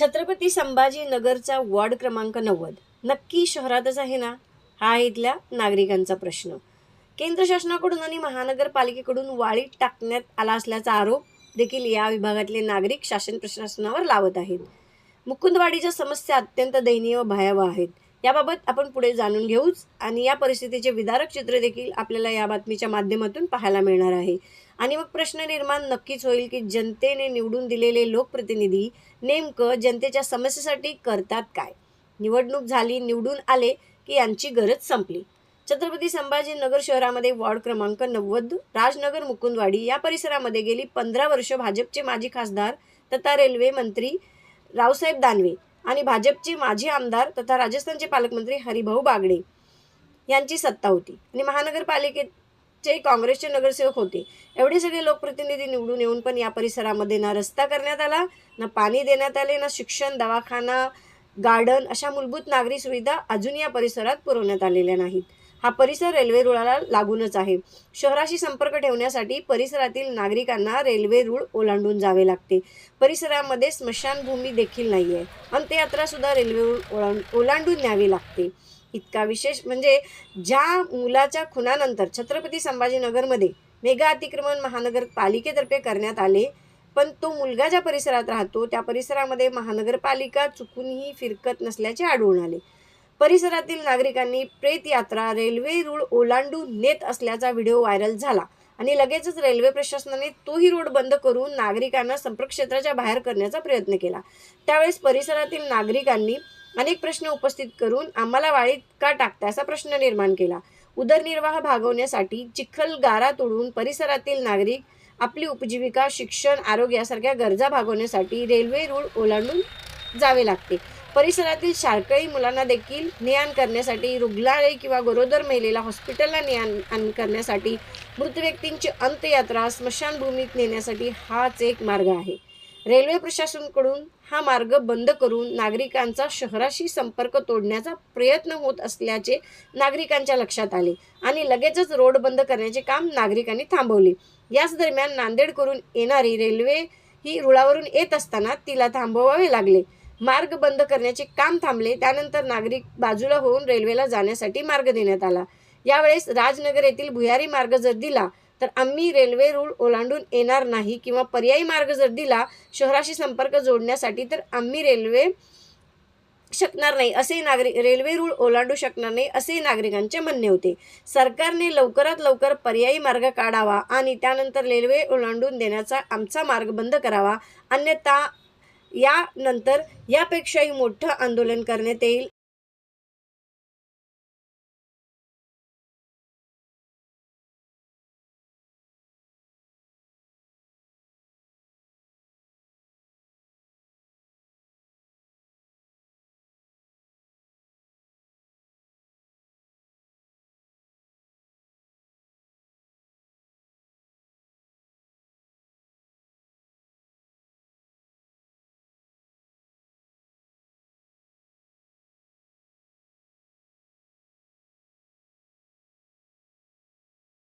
छत्रपती संभाजी नगरचा वॉर्ड क्रमांक नव्वद. नक्की शहरातच आहे ना? हा इथल्या नागरिकांचा प्रश्न. केंद्र शासनाकडून आणि महानगरपालिकेकडून वाळीत टाकण्यात आला असल्याचा आरोप देखील या विभागातले नागरिक शासन प्रशासनावर लावत आहेत. मुकुंदवाडीच्या समस्या अत्यंत दयनीय व भयावह आहेत. याबाबत आपण पुढे जाणून घेऊच आणि या परिस्थितीचे विदारक चित्र देखील आपल्याला या बातमीच्या माध्यमातून पाहायला मिळणार आहे. आणि मग प्रश्न निर्माण नक्कीच होईल की जनतेने निवडून दिलेले लोकप्रतिनिधी नेमकं जनतेच्या समस्येसाठी करतात काय? निवडणूक झाली निवडून आले की यांची गरज संपली. छत्रपती संभाजीनगर शहरामध्ये वॉर्ड क्रमांक नव्वद राजनगर मुकुंदवाडी या परिसरामध्ये गेली पंधरा वर्ष भाजपचे माजी खासदार तथा रेल्वे मंत्री रावसाहेब दानवे आणि भाजपचे माजी आमदार तथा राजस्थानचे पालकमंत्री हरिभाऊ बागडे यांची सत्ता होती. आणि महानगरपालिकेचे काँग्रेसचे नगरसेवक होते. एवढे सगळे लोकप्रतिनिधी निवडून येऊन पण या परिसरामध्ये ना रस्ता करण्यात आला ना पाणी देण्यात आले ना शिक्षण दवाखाना गार्डन अशा मूलभूत नागरी सुविधा अजून या परिसरात पुरवण्यात आलेल्या नाहीत. हा परिसर रेल्वे रुळाला लागूनच आहे. शहराशी संपर्क ठेवण्यासाठी परिसरातील नागरिकांना रेल्वे रुळ ओलांडून जावे लागते. परिसरामध्ये स्मशानभूमी देखील नाही आहे अंत्ययात्रासुद्धा रेल्वे रुळ ओलांडून न्यावी लागते. इतका विशेष म्हणजे ज्या मुलाच्या खुनानंतर छत्रपती संभाजीनगरमध्ये मेगा अतिक्रमण महानगरपालिकेतर्फे करण्यात आले पण तो मुलगा ज्या परिसरात राहतो त्या परिसरामध्ये महानगरपालिका चुकूनही फिरकत नसल्याचे आढळून आले. परिसरातील नागरिकांनी प्रेत यात्रा रेल्वे रूळ ओलांडून नेत असल्याचा व्हिडिओ व्हायरल झाला आणि लगेचच रेल्वे प्रशासनाने तोही रोड बंद करून नागरिकांना संपर्क क्षेत्राच्या बाहेर करण्याचा प्रयत्न केला. त्यावेळेस परिसरातील नागरिकांनी अनेक प्रश्न उपस्थित करून आम्हाला वाळीत का टाकता असा प्रश्न निर्माण केला. उदरनिर्वाह भागवण्यासाठी चिखल गारा तोडून परिसरातील नागरिक आपली उपजीविका शिक्षण आरोग्य यासारख्या गरजा भागवण्यासाठी रेल्वे रूळ ओलांडून जावे लागते. परिसरातील शाळकरी मुलांना देखील ने आण करण्यासाठी रुग्णालय किंवा गरोदर महिलेला हॉस्पिटलला ने आण करण्यासाठी मृत व्यक्तींची अंत्ययात्रा स्मशानभूमीत नेण्यासाठी हाच एक मार्ग आहे. रेल्वे प्रशासनाकडून हा मार्ग बंद करून नागरिकांचा शहराशी संपर्क तोडण्याचा प्रयत्न होत असल्याचे नागरिकांच्या लक्षात आले आणि लगेचच रोड बंद करण्याचे काम नागरिकांनी थांबवले. याच दरम्यान नांदेडकडून येणारी रेल्वे ही रुळावरून येत असताना तिला थांबवावे लागले. मार्ग बंद करण्याचे काम थांबले. त्यानंतर नागरिक बाजूला होऊन रेल्वेला जाण्यासाठी मार्ग देण्यात आला. यावेळेस राजनगर येथील भुयारी मार्ग जर दिला तर आम्ही रेल्वे रूळ ओलांडून येणार नाही किंवा पर्यायी मार्ग जर दिला शहराशी संपर्क जोडण्यासाठी तर आम्ही रेल्वे शकणार नाही असे नागरिक रेल्वे रूळ ओलांडू शकणार नाही असे नागरिकांचे म्हणणे होते. सरकारने लवकरात लवकर पर्यायी मार्ग काढावा आणि त्यानंतर रेल्वे ओलांडून देण्याचा आमचा मार्ग बंद करावा. अन्यथा यानंतर यापेक्षाही मोठं आंदोलन करण्यात येईल.